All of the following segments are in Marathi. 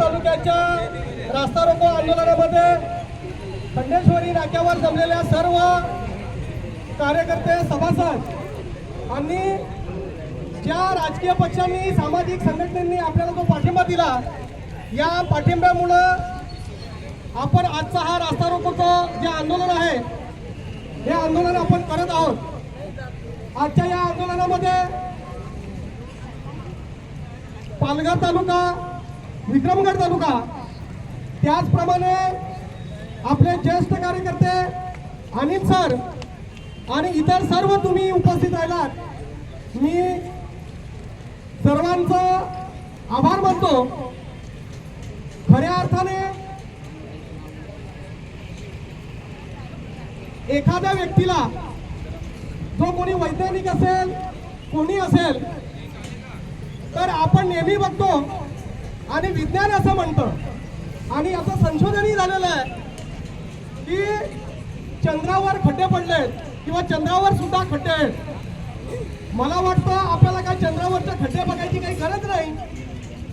तालुक्याच्या रास्ता रोको आंदोलनामध्ये खंडेश्वरी नाक्यावर जमलेल्या सर्व कार्यकर्ते सभासद आणि ज्या राजकीय पक्षांनी सामाजिक संघटनेनी आपल्याला जो पाठिंबा दिला या पाठिंब्यामुळं आपण आजचा हा रास्ता रोकोचं जे आंदोलन आहे हे आंदोलन आपण करत आहोत. आजच्या या आंदोलनामध्ये पालघर तालुका विक्रमगड तालुका. त्याचप्रमाणे आपले ज्येष्ठ कार्यकर्ते अनिल सर आणि इतर सर्व तुम्ही उपस्थित राहिलात. मी सर्वांचं आभार मानतो. खऱ्या अर्थाने एखाद्या व्यक्तीला जो कोणी वैज्ञानिक असेल कोणी असेल तर आपण नेहमी बघतो आणि विज्ञान असं म्हणतं. आणि असं संशोधनही झालेलं आहे की चंद्रावर खड्डे पडलेत किंवा चंद्रावर सुद्धा खड्डे आहेत. मला वाटतं आपल्याला काय चंद्रावरचे खड्डे बघायची काही गरज नाही.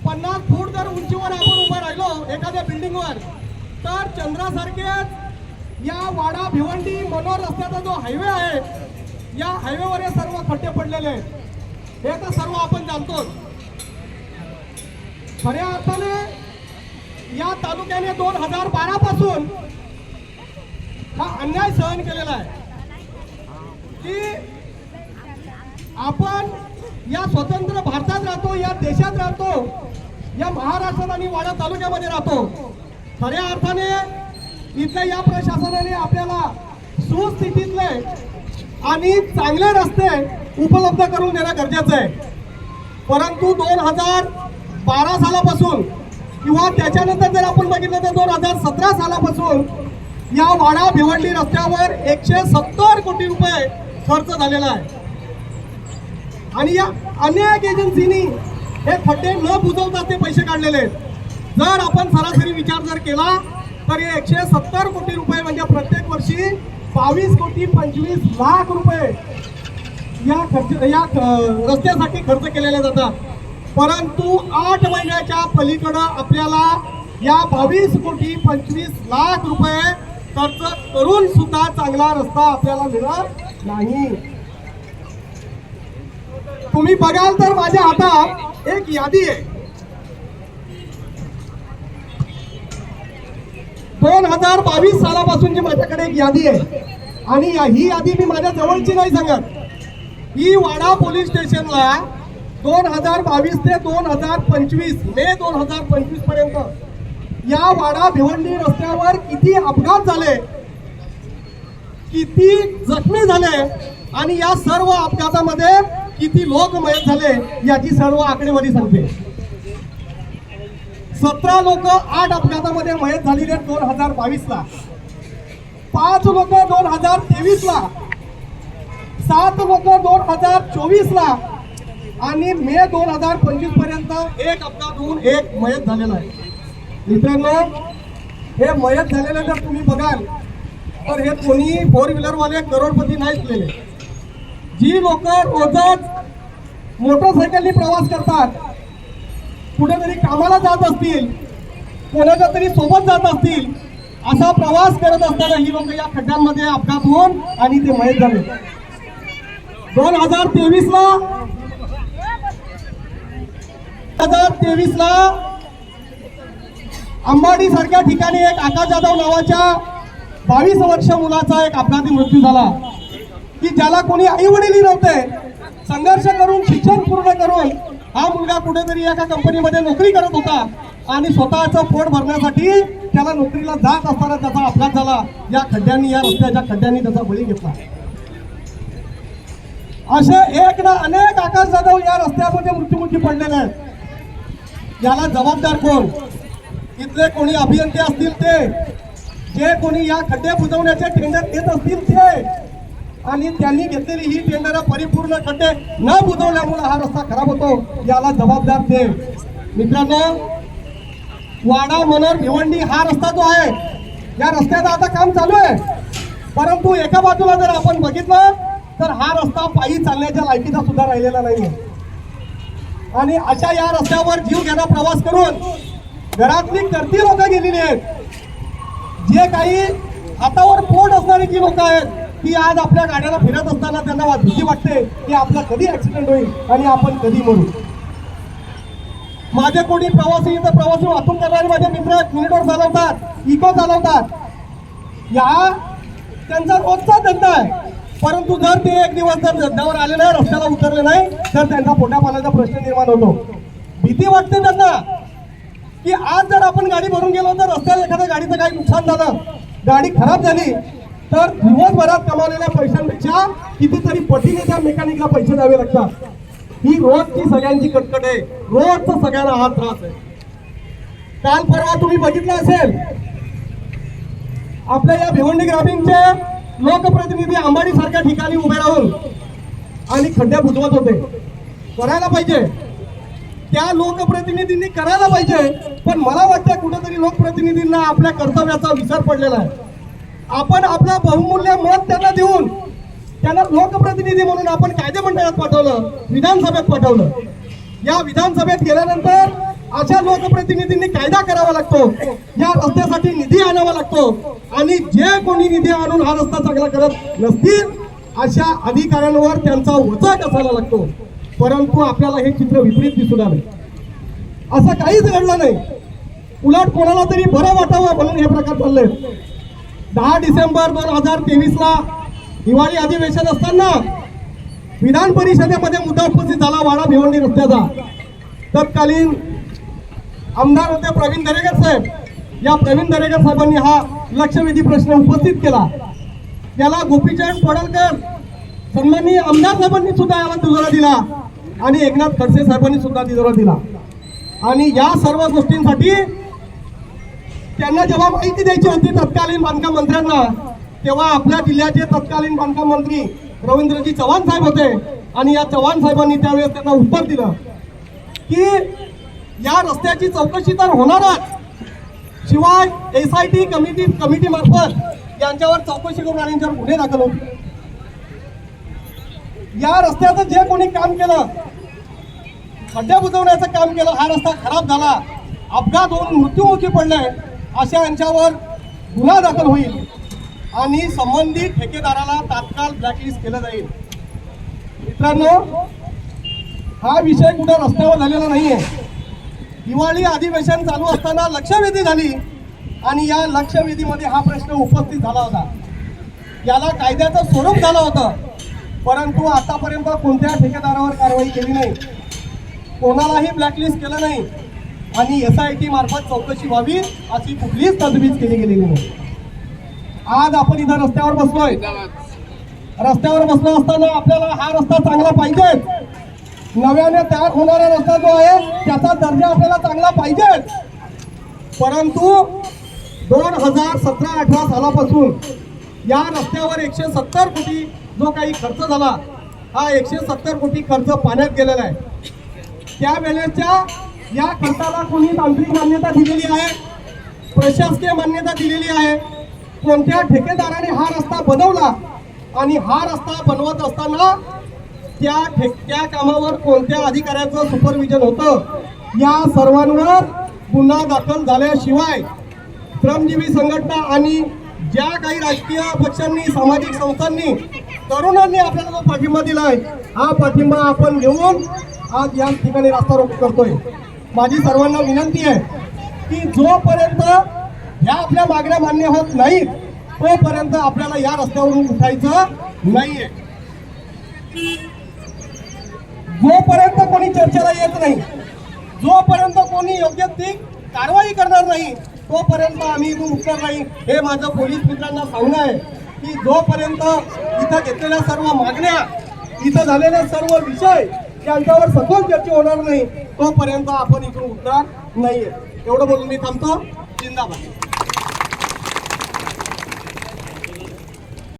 पन्नास फूट जर उंचीवर आपण उभं राहिलो एखाद्या बिल्डिंगवर तर चंद्रासारखेच या वाडा भिवंडी मनोर रस्त्याचा जो हायवे आहे या हायवेवर हे सर्व खड्डे पडलेले आहेत. हे तर सर्व आपण जाणतोच. खऱ्या अर्थाने या तालुक्याने दोन हजार बारा पासून हा अन्याय सहन केलेला आहे. की आपण या स्वतंत्र भारतात राहतो या देशात राहतो या महाराष्ट्रात आणि वाडा तालुक्यामध्ये राहतो. खऱ्या अर्थाने इथल्या या प्रशासनाने आपल्याला सुस्थितीतले आणि चांगले रस्ते उपलब्ध करून देणं गरजेचं आहे. परंतु दोन हजार बारा सालापासून किंवा त्याच्यानंतर जर आपण बघितलं तर दोन हजार सतरा सालापासून या वाडा भिवंडी रस्त्यावर एकशे सत्तर कोटी रुपये खर्च झालेला आहे. आणि या अनेक एजन्सीनी हे खड्डे न बुजवता ते पैसे काढलेले आहेत. जर आपण सरासरी विचार जर केला तर हे एकशे सत्तर कोटी रुपये म्हणजे प्रत्येक वर्षी बावीस कोटी पंचवीस लाख रुपये या खर्च या रस्त्यासाठी खर्च केलेले जातात. परंतु आठ महिन्याच्या पलीकडं आपल्याला या बावीस कोटी पंचवीस लाख रुपये खर्च करून सुद्धा चांगला रस्ता आपल्याला मिळत नाही. तुम्ही बघाल तर माझ्या हातात एक यादी आहे. दोन हजार बावीस सालापासूनची माझ्याकडे एक यादी आहे. आणि या- ही यादी मी माझ्या जवळची नाही सांगत. ही वाडा पोलीस स्टेशनला दोन हजार बावीस ते दोन हजार पंचवीस मे दोन हजार पंचवीसपर्यंत या वाडा भिवंडी रस्त्यावर किती अपघात झाले? किती जखमी झाले? आणि या सर्व अपघातामध्ये किती लोक मयत झाले याची सर्व आकडेवारी सांगते. सतरा लोक आठ अपघातामध्ये मयत झालेले दोन हजार बावीस ला पाच लोक दोन हजार तेवीस ला सात लोक दोन हजार चोवीस ला आणि मे दोन हजार पंचवीसपर्यंत एक अपघात होऊन एक मयत झालेला आहे. मित्रांनो हे मयत झालेलं जर तुम्ही बघाल तर हे कोणी फोर व्हीलरवाले करोडपती नाहीच लेले जी लोक रोजच मोटरसायकलनी प्रवास करतात कुठेतरी कामाला जात असतील कोणाच्या तरी सोबत जात असतील असा प्रवास करत असताना ही लोक या खड्ड्यांमध्ये अपघात होऊन आणि ते मयत झाले. दोन हजार तेवीसला हजार तेवीस ला अंबाडी सारख्या ठिकाणी एक आकाश जाधव नावाच्या बावीस वर्ष मुलाचा एक अपघाती मृत्यू झाला. की ज्याला कोणी आई वडीलही नव्हते संघर्ष करून शिक्षण पूर्ण करून हा मुलगा कुठेतरी एका कंपनीमध्ये नोकरी करत होता आणि स्वतःचं पोट भरण्यासाठी त्याला नोकरीला जात असताना त्याचा अपघात झाला. या खड्ड्यांनी या रस्त्याच्या खड्ड्यांनी त्याचा बळी घेतला. असे एक ना अनेक आकाश जाधव या रस्त्यामध्ये मृत्युमुखी पडलेले आहेत. याला जबाबदार कोण? इथले कोणी अभियंते असतील ते? जे कोणी या खड्डे बुजवण्याचे टेंडर घेत असतील ते? आणि त्यांनी घेतलेली ही टेंडर परिपूर्ण खड्डे न बुजवल्यामुळे हा रस्ता खराब होतो याला जबाबदार ते. मित्रांनो वाडा मनर भिवंडी हा रस्ता जो आहे या रस्त्याचं आता काम चालू आहे. परंतु एका बाजूला जर आपण बघितलं तर हा रस्ता पायी चालण्याच्या लायकीचा सुद्धा राहिलेला नाही आणि अशा या रस्त्यावर जीव घ्यायला प्रवास करून घरातली करती लोक गेलेली आहेत. जे काही हातावर पोट असणारी जी लोक आहेत ती आज आपल्या गाड्याला फिरत असताना त्यांना भीती वाटते की आपला कधी ऍक्सिडेंट होईल आणि आपण कधी मरू. माझे कोणी प्रवासी इथं प्रवासी वाहतूक करणारे माझे मित्र मिनिटवर चालवतात इको चालवतात. या त्यांचा रोजचा धंदा आहे. परंतु जर ते एक दिवस जर धंद्यावर आले नाही रस्त्याला उतरले नाही तर त्यांचा पोटापाण्याचा प्रश्न निर्माण होतो. भीती वाटते त्यांना की आज जर आपण गाडी भरून गेलो तर रस्त्यात एखाद्या गाडीचं काही नुकसान झालं गाडी खराब झाली तर दिवसभरात कमावलेल्या पैशांपेक्षा कितीतरी पटीने त्या मेकॅनिकला पैसे द्यावे लागतात. ही रोजची सगळ्यांची कटकट आहे. रोजचा सगळ्यांना हा त्रास आहे. काल परवा तुम्ही बघितलं असेल आपल्या या भिवंडी ग्रामीणच्या लोकप्रतिनिधी अंबाडी सारख्या ठिकाणी उभे राहून आणि खड्ड्या बुजवत होते. करायला पाहिजे. त्या लोकप्रतिनिधींनी करायला पाहिजे. पण मला वाटतं कुठेतरी लोकप्रतिनिधींना आपल्या कर्तव्याचा विसर पडलेला आहे. आपण आपला बहुमूल्य मत त्यांना देऊन त्यांना लोकप्रतिनिधी म्हणून आपण कायदे मंडळात पाठवलं विधानसभेत पाठवलं. या विधानसभेत गेल्यानंतर अशा लोकप्रतिनिधींनी कायदा करावा लागतो. या रस्त्यासाठी निधी आणावा लागतो. आणि जे कोणी निधी आणून हा रस्ता चांगला करत नसतील अशा अधिकाऱ्यांवर त्यांचा वचक कसायला लागतो. परंतु आपल्याला हे चित्र विपरीत दिसून आले असं काहीच घडलं नाही. उलट कोणाला तरी बरं वाटावं म्हणून हे प्रकार चालले दहा डिसेंबर दोन हजार तेवीसला दिवाळी हिवाळी अधिवेशन असताना विधान परिषदेमध्ये मुद्दा उपस्थित झाला वाडा भिवंडी रस्त्याचा. तत्कालीन आमदार होते प्रवीण दरेकर साहेब. या प्रवीण दरेकर साहेबांनी हा लक्षवेधी प्रश्न उपस्थित केला. त्याला गोपीचंद पडळकर सन्माननीय आमदार साहेबांनी सुद्धा याला दुजोरा दिला आणि एकनाथ खडसे साहेबांनी सुद्धा दुजोरा दिला. आणि या सर्व गोष्टींसाठी त्यांना जेव्हा माहिती द्यायची होती तत्कालीन बांधकाम मंत्र्यांना तेव्हा आपल्या जिल्ह्याचे तत्कालीन बांधकाम मंत्री रवींद्रजी चव्हाण साहेब होते. आणि या चव्हाण साहेबांनी त्यावेळेस त्यांना उत्तर दिलं की या रस्त्याची चौकशी तर होणारच. शिवाय S I T committee committee मार्फत यांच्यावर चौकशी करून आणि यांच्यावर गुन्हे दाखल होते या रस्त्याचं जे कोणी काम केलं खड्डे बुजवण्याचं काम केलं हा रस्ता खराब झाला अपघात होऊन मृत्यूमुखी पडले अशा यांच्यावर गुन्हा दाखल होईल आणि संबंधित ठेकेदाराला तात्काळ ब्लॅकलिस्ट केलं जाईल. मित्रांनो हा विषय कुठं रस्त्यावर झालेला नाहीये. दिवाळी अधिवेशन चालू असताना लक्षवेधी झाली आणि या लक्षवेधीमध्ये हा प्रश्न उपस्थित झाला होता. याला कायद्याचं स्वरूप झालं होतं परंतु आतापर्यंत कोणत्या ठेकेदारावर कारवाई केली नाही कोणालाही ब्लॅकलिस्ट केलं नाही आणि एस आय टी मार्फत चौकशी व्हावी अशी कुठलीच तजवीज केली गेलेली नाही. आज आपण इथं रस्त्यावर बसलोय. रस्त्यावर बसलो असताना आपल्याला हा रस्ता चांगला पाहिजे नव्याने तयार होणारा रस्ता जो आहे त्याचा दर्जा आपल्याला चांगला पाहिजे परंतु दोन हजार सतरा अठरा सालापासून या रस्त्यावर एकशे सत्तर कोटी जो काही खर्च झाला हा एकशे सत्तर कोटी खर्च पाण्यात गेलेला आहे. त्यावेळेच्या या खर्चाला कोणी तांत्रिक मान्यता दिलेली आहे? प्रशासकीय मान्यता दिलेली आहे? कोणत्या ठेकेदाराने हा रस्ता बनवला? आणि हा रस्ता बनवत असताना त्या ठे त्या कामावर कोणत्या अधिकाऱ्याचं सुपरविजन होतं? या सर्वांवर गुन्हा दाखल झाल्याशिवाय श्रमजीवी संघटना आणि ज्या काही राजकीय पक्षांनी सामाजिक संस्थांनी तरुणांनी आपल्याला जो पाठिंबा दिलाय हा पाठिंबा आपण घेऊन आज या ठिकाणी रास्ता रोको करतोय. माझी सर्वांना विनंती आहे की जोपर्यंत ह्या आपल्या मागण्या मान्य होत नाहीत तोपर्यंत आपल्याला या रस्त्यावरून उठायचं नाहीये. जोपर्यंत कोणी चर्चेला येत नाही जोपर्यंत कोणी योग्य ती कारवाई करणार नाही तोपर्यंत आम्ही इथून उठणार नाही. हे माझं पोलीस मित्रांना सांगणं आहे की जोपर्यंत इथं घेतलेल्या सर्व मागण्या इथं झालेले सर्व विषय यांच्यावर सखोल चर्चा होणार नाही तोपर्यंत आपण इथून उठणार नाहीये. एवढं बोलून मी थांबतो. जिंदाबाद.